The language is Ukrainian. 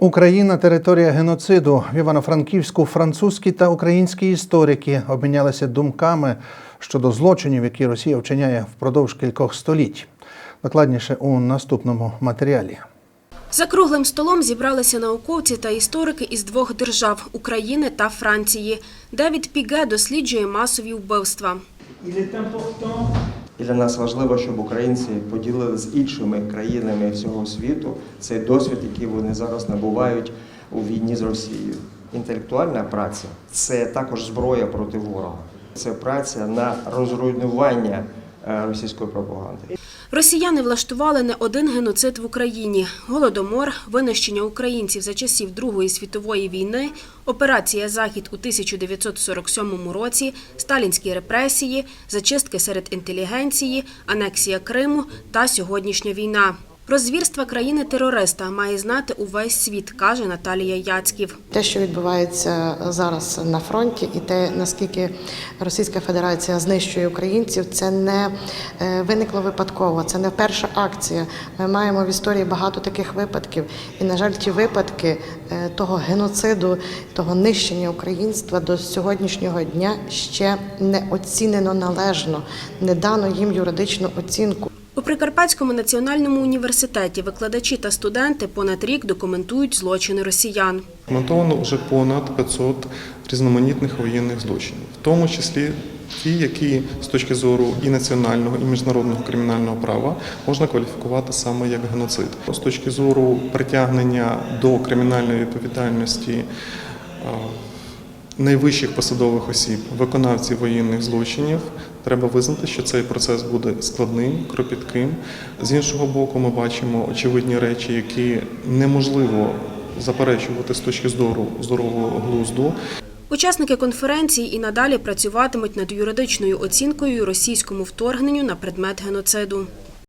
Україна територія геноциду. В Івано-Франківську французькі та українські історики обмінялися думками щодо злочинів, які Росія вчиняє впродовж кількох століть. Докладніше у наступному матеріалі. За круглим столом зібралися науковці та історики із двох держав України та Франції. Девід Піге досліджує масові вбивства. І для нас важливо, щоб українці поділили з іншими країнами всього світу цей досвід, який вони зараз набувають у війні з Росією. Інтелектуальна праця це також зброя проти ворога. Це праця на розруйнування е, російської пропаганди. Росіяни влаштували не один геноцид в Україні: голодомор, винищення українців за часів Другої світової війни, операція Захід у 1947 році, сталінські репресії, зачистки серед інтелігенції, анексія Криму та сьогоднішня війна. Про звірства країни-терориста має знати увесь світ, каже Наталія Яцьків. Те, що відбувається зараз на фронті, і те, наскільки Російська Федерація знищує українців, це не е, виникло випадково. Це не перша акція. Ми маємо в історії багато таких випадків. І, на жаль, ті випадки е, того геноциду, того нищення українства до сьогоднішнього дня ще не оцінено належно, не дано їм юридичну оцінку. У Прикарпатському національному університеті викладачі та студенти понад рік документують злочини росіян. Документовано вже понад 500 різноманітних воєнних злочинів, в тому числі ті, які з точки зору і національного, і міжнародного кримінального права можна кваліфікувати саме як геноцид. З точки зору притягнення до кримінальної відповідальності найвищих посадових осіб, виконавців воєнних злочинів, треба визнати, що цей процес буде складним, кропітким. З іншого боку, ми бачимо очевидні речі, які неможливо заперечувати з точки зору здорового глузду. Учасники конференції і надалі працюватимуть над юридичною оцінкою російському вторгненню на предмет геноциду.